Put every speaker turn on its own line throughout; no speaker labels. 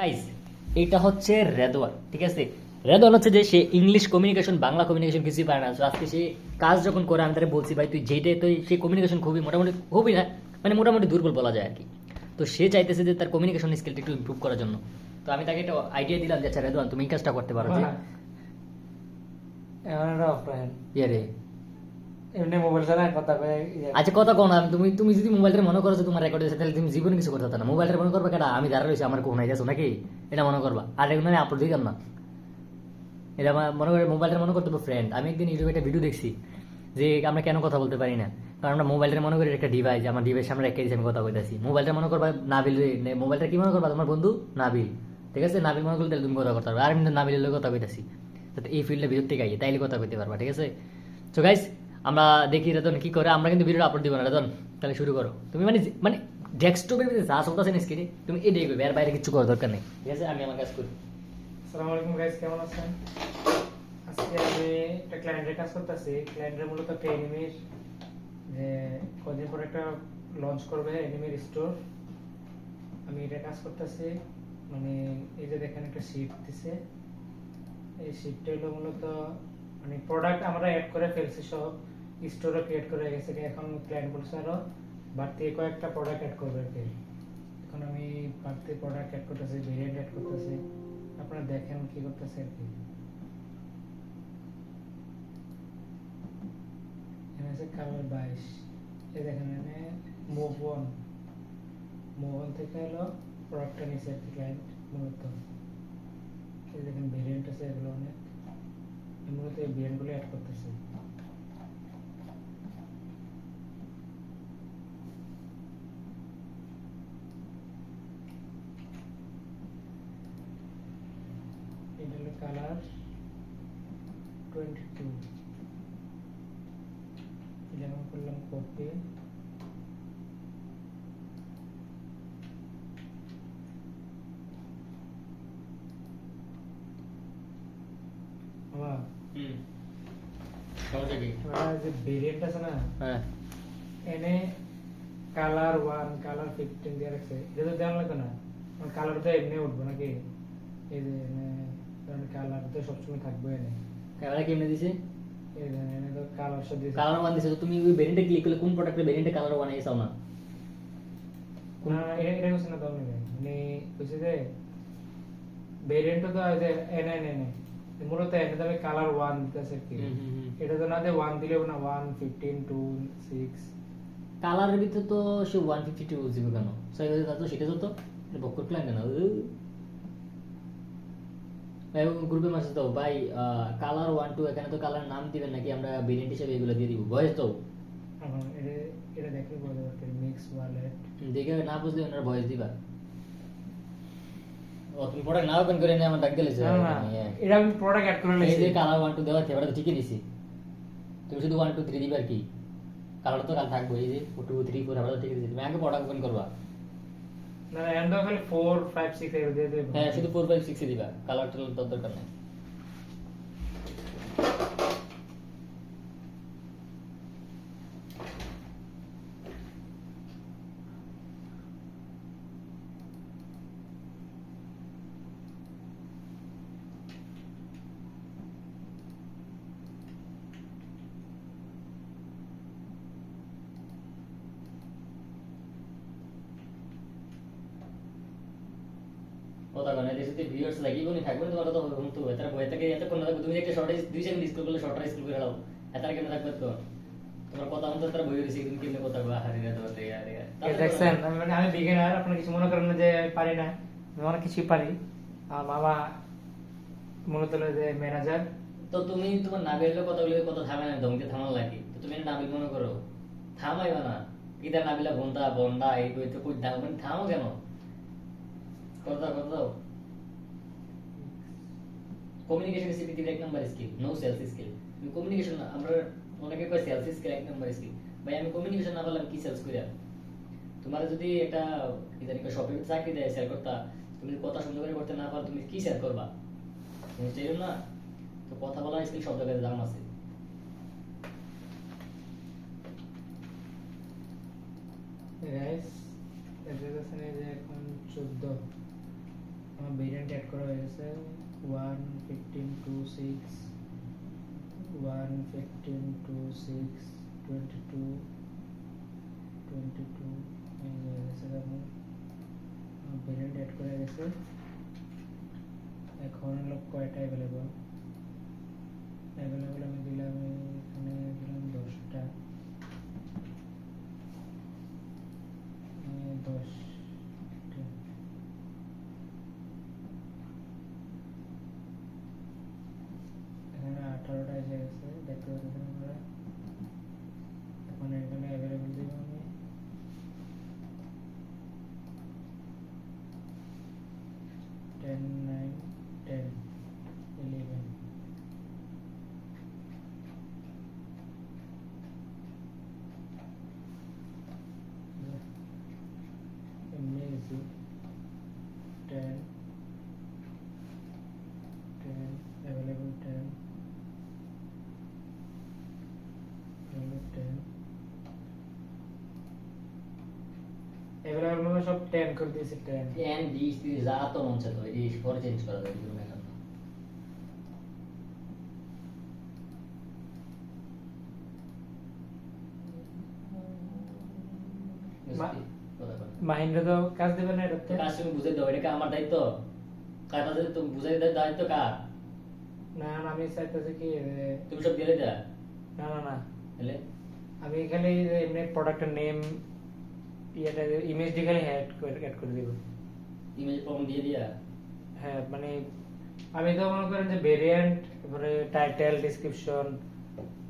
Guys এটা হচ্ছে রেদওয়ান ঠিক আছে? রেদওয়ান হচ্ছে যে সে ইংলিশ কমিউনিকেশন বাংলা কমিউনিকেশন কিছুই পারে না। আজকে সে কাজ যখন করে আমি তাকে বলছি ভাই তুই যেটাই তুই সে কমিউনিকেশন খুবই মোটামুটি খুবই না মানে মোটামুটি দুর্বল বলা যায় আর কি তো সে চাইতেছে যে তার কমিউনিকেশন স্কিলটা একটু ইমপ্রুভ করার জন্য। তো আমি তাকে একটা আইডিয়া দিলাম যে আচ্ছা রেদওয়ান তুমি এই কাজটা করতে পারো যে
এমন কথা কয়ে।
আচ্ছা কথা কোন তুমি তুমি যদি মোবাইলটা মনে করো তোমার রেকর্ড তাহলে তুমি জীবনে কিছু করতে না। মোবাইলটা মনে করবে আমি দাঁড়া আমার কোন নাকি? এটা মনে করবা। আর আমি আপলোড না? এটা মনে করে মোবাইলটা মনে করতে ফ্রেন্ড আমি একদিন ইউটিউবে একটা ভিডিও দেখছি, যে আমরা কেন কথা বলতে পারি না। কারণ আমরা মোবাইলটা মনে করি একটা ডিভাইস আমার ডিভাইস আমরা রেখে আমি কথা কইতাছি মোবাইলটা মনে করবা নাবিল মোবাইলটা কি মনে করবা তোমার বন্ধু? নাবিল। ঠিক আছে? নাবিল মনে করলে তুমি কথা করতে পারবে। আর আমি নাবিলের লগে কথা কইতাছি। এই ফিল্ডের ভিতর থেকে আইয়ে তাইলে কথা কইতে পারবা, ঠিক আছে? তো গাইস আমরা দেখি রেতন কি করে, আমরা কিন্তু ভিডিওটা আপলোড দিব না রেতন তাহলে শুরু করো। তুমি মানে মানে ডেস্কটপের ভিতরে যা চলতেছে না স্ক্রিনে তুমি এটাই করবে আর বাইরে কিছু করার দরকার নেই। ঠিক আছে? আমি আমার কাজ করি।
আসসালামু আলাইকুম গাইস কেমন আছেন? আজকে আমি একটা ক্লায়েন্টের কাজ করতেছি। ক্লায়েন্টের মূলত একটা এনিমির যে কদিন পর একটা লঞ্চ করবে এনিমির স্টোর আমি এটা কাজ করতেছি। মানে এই যে দেখেন একটা শিট দিছে। এই শিটটা হলো মূলত মানে প্রোডাক্ট আমরা অ্যাড করে ফেলছি সব। স্টোরও ক্রিয়েট করে গেছে এখন ক্লায়েন্ট বলছে আরও বাড়তি কয়েকটা প্রোডাক্ট অ্যাড করবে আর কি। এখন আমি বাড়তি প্রোডাক্ট অ্যাড করতেছি ভেরিয়েন্ট অ্যাড করতেছি, আপনারা দেখেন কি করতেছে আর কি। এখানে আছে কালার বাইশ, এই দেখেন এখানে মুভ ওয়ান মুভ থেকে হলো প্রোডাক্টটা নিচে আর কি ক্লায়েন্ট মূলত। এই দেখেন ভেরিয়েন্ট আছে এগুলো অনেক। মূলত এই ভেরিয়েন্টগুলো অ্যাড করতেছি। এটা হলো কালার টোয়েন্টি টু যেমন করলাম কপি ভেরিয়েন্ট আছে না
হ্যাঁ
এনে কালার ওয়ান কালার ফিফটিন দিয়ে রাখছে এটা তো দেওয়া লাগবে না কালার তো এমনি উঠবো নাকি এই যে কালার তো সবসময় থাকবে এনে।
ক্যামেরা কেমনে দিছে?
কালার সব দিয়েছে
কালার ওয়ান দিছে তো তুমি ওই ভেরিয়েন্টে ক্লিক করলে কোন প্রোডাক্টের ভেরিয়েন্টে কালার ওয়ান আইসাও না?
না এটা না তাহলে মানে হচ্ছে যে ভেরিয়েন্ট তো ওই এনে এনে এনে। মূলত এনে তবে কালার ওয়ান দিতেছে কি।
হুম, হুম, হুম।
এটা তো না যে ওয়ান দিলেও না ওয়ান ফিফটিন টু সিক্স
কালারের ভিতরে তো সে ওয়ান ফিফটি টু জিবি কেন? সেই তো সেটা তো বক্কর কেন গ্রুপে মাসে তো ভাই কালার ওয়ান টু এখানে তো কালার নাম দিবেন নাকি আমরা ভেরিয়েন্ট হিসেবে এগুলো দিয়ে দিব? বয়স তো
এটা এটা দেখলে মিক্স ওয়ালেট
দেখে না বুঝলে ওনার দিবা। ও তুমি প্রোডাক্ট না ওপেন করে নিয়ে আমার ডাক দিলে
না এটা আমি প্রোডাক্ট অ্যাড করে
এই যে কালার ওয়ান টু দেওয়া আছে ওটা তো ঠিকই দিছি। তুমি শুধু ওয়ান টু থ্রি দিবে আর কি। কালার তো কাল থাকবে এই যে টু থ্রি ফোর আমরা তো ঠিক দিছি। তুমি আগে প্রোডাক্ট ওপেন করবা।
না এন্ড খালি 4 5 6 এর দিয়ে দেব।
হ্যাঁ শুধু ফোর ফাইভ সিক্স দিবা। কালার তো দরকার নেই। তো ভিউয়ার্স লাগি কোনি থাকবে না তোমার তো তো এতার বই থেকে এত কোন তুমি একটা শর্ট দুই সেকেন্ড স্কুল করলে শর্ট স্কুল করে নাও এতার কেন থাকবে তো তোমার কথা মতো তার বই রইছে তুমি কেমনে কথা কবা? হারি রে তো আরে
দেখছেন মানে আমি বিগিনার আপনারা কিছু মনে করেন না যে আমি পারি না। আমি অনেক কিছুই পারি। আর মামা মূলত যে ম্যানেজার
তো তুমি তোমার নাবিলের কথা বলে কথা থামে না তোমাকে থামাল লাগে। তো তুমি নাবিল মনে করো। থামাইবা না। কিটা নাবিলা বন্ধা বন্ধা এই কই তো কই দাও মানে থামো কেন? কথা কথা কমিউনিকেশন ইজ পৃথিবীর এক number skill no sales skill communication আমরা অনেকে কয় সেলস স্কিল এক নাম্বার স্কিল ভাই, আমি কমিউনিকেশন না পারলাম কি সেলস কইরা তোমার যদি একটা, ইদানি শপে চাকরি দেয় সেল করতা, তুমি কথা সুন্দর করে করতে না পারো, তুমি কি সেল করবা? তুমি চাইও না। তো কথা বলার স্কিল সব জায়গায় দাম আছে।
যে এখন 14 আমার করা হয়ে গেছে one fifteen two six one fifteen two six twenty two twenty two হয়ে গেছে দেখুন ভেরিয়েন্ট অ্যাড করা গেছে। এখন হলো কয়টা অ্যাভেলেবল অ্যাভেলেবল আমি দিলাম এখানে, দিলাম দশটা আহ, দশটা এখানে আঠারোটা এসে গেছে দেখতে পাচ্ছেন আপনারা এখন এখানে অ্যাভেলেবল দিব আমি ten nine ten eleven Amazing. Ten. Ten. Available ten. Available ten. Available মানে সব ten করে দিয়েছে ten.
এন ডি সি যা তো মন চায় তো এটি পরে চেঞ্জ করা যাবে কিছু না কেন
মা-
কথা বল।
মাহিন্দ্র তো কাজ দেবে না এটা
তো কাজ তুমি বুঝাই দাও এটা কি আমার দায়িত্ব কার কাছে তুমি বুঝাই দাও দায়িত্ব কার
না না আমি চাইতেছি কি যে,
তুমি সব দিয়ে দেয়া
না না না
তাহলে
আমি খালি যে এমনি প্রোডাক্টের নেম ইয়েটা ইমেজ খালি অ্যাড করে অ্যাড করে দিব।
ইমেজ ফর্ম দিয়ে দিয়া?
হ্যাঁ মানে আমি তো মনে করেন যে ভেরিয়েন্ট তারপরে টাইটেল ডেসক্রিপশন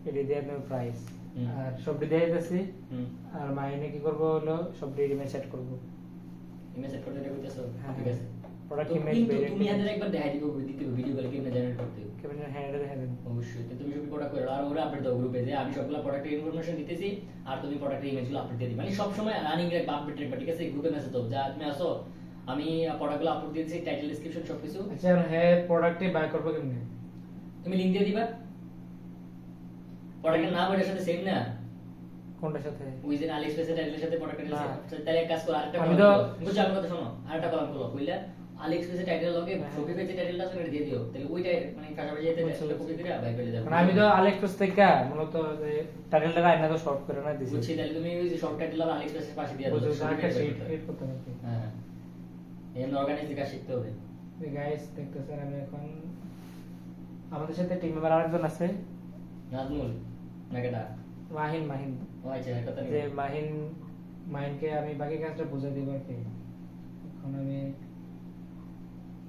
এটি দিয়ে আমি প্রাইস আর সবটি দিয়ে দিতেছি। আর মাইনে কি করব হলো? সবটি ইমেজ অ্যাড করব।
ইমেজ অ্যাড করে করতেছো
হ্যাঁ,
ঠিক আছে।
প্রোডাক্ট ইমেজ ভেরিয়েন্ট
তুমি হাতে একবার দেখাই দিবে দিতে ভিডিও কলে কেমনে জেনারেট করতে? হবে।
হ্যাঁ এটা দেখা দেন
অবশ্যই তুমি সব প্রোডাক্ট করে আর ওরা আপডেট দাও গ্রুপে যে আমি সবগুলো প্রোডাক্টের ইনফরমেশন দিতেছি আর তুমি প্রোডাক্টের ইমেজগুলো আপডেট দিয়ে দিবে। মানে সব সময় রানিং রাখবা আপডেট রাখবা ঠিক আছে গ্রুপে মেসেজ দাও যা তুমি আসো আমি প্রোডাক্টগুলো আপলোড দিয়েছি টাইটেল ডেসক্রিপশন সবকিছু।
আচ্ছা হ্যাঁ প্রোডাক্টে বাই করব কেমনে?
তুমি লিংক দিয়ে দিবা। প্রোডাক্টের নাম সাথে সেম না?
কোনটার সাথে?
ওই যে আলিএক্সপ্রেসের টাইটেলের সাথে প্রোডাক্টের। তাহলে এক কাজ করো আরেকটা
আমি তো-
বুঝছ আমার কথা শোনো আরেকটা কলাম করো কইলা টাইটেল লগে
হ্যাঁ।
শপি টাইটেলটা আছে ওটা দিয়ে দিও। তাহলে ওইটা মানে পাশাপাশি যেতে কপি করে বাই করে যাবে।
মানে আমি তো আলেক্সপ্রেস থেকে মূলত যে টাইটেলটা আইনা তো শর্ট করে না দিছি
বুঝছি তাহলে তুমি ওই যে শর্ট টাইটেল আর আলিএক্সপ্রেসের পাশে দিয়ে দাও
শিট
করতে
হবে।
হ্যাঁ। অর্গানাইজ শিখতে হবে।
গাইস দেখতেছেন আমি এখন আমাদের সাথে টিম মেম্বার আরেকজন আছে।
নাজমুল
মাহিন মাহিন।
ও আচ্ছা কথা
যে মাহিন মাহিনকে আমি বাকি কাজটা বুঝে দিব আর কি। এখন আমি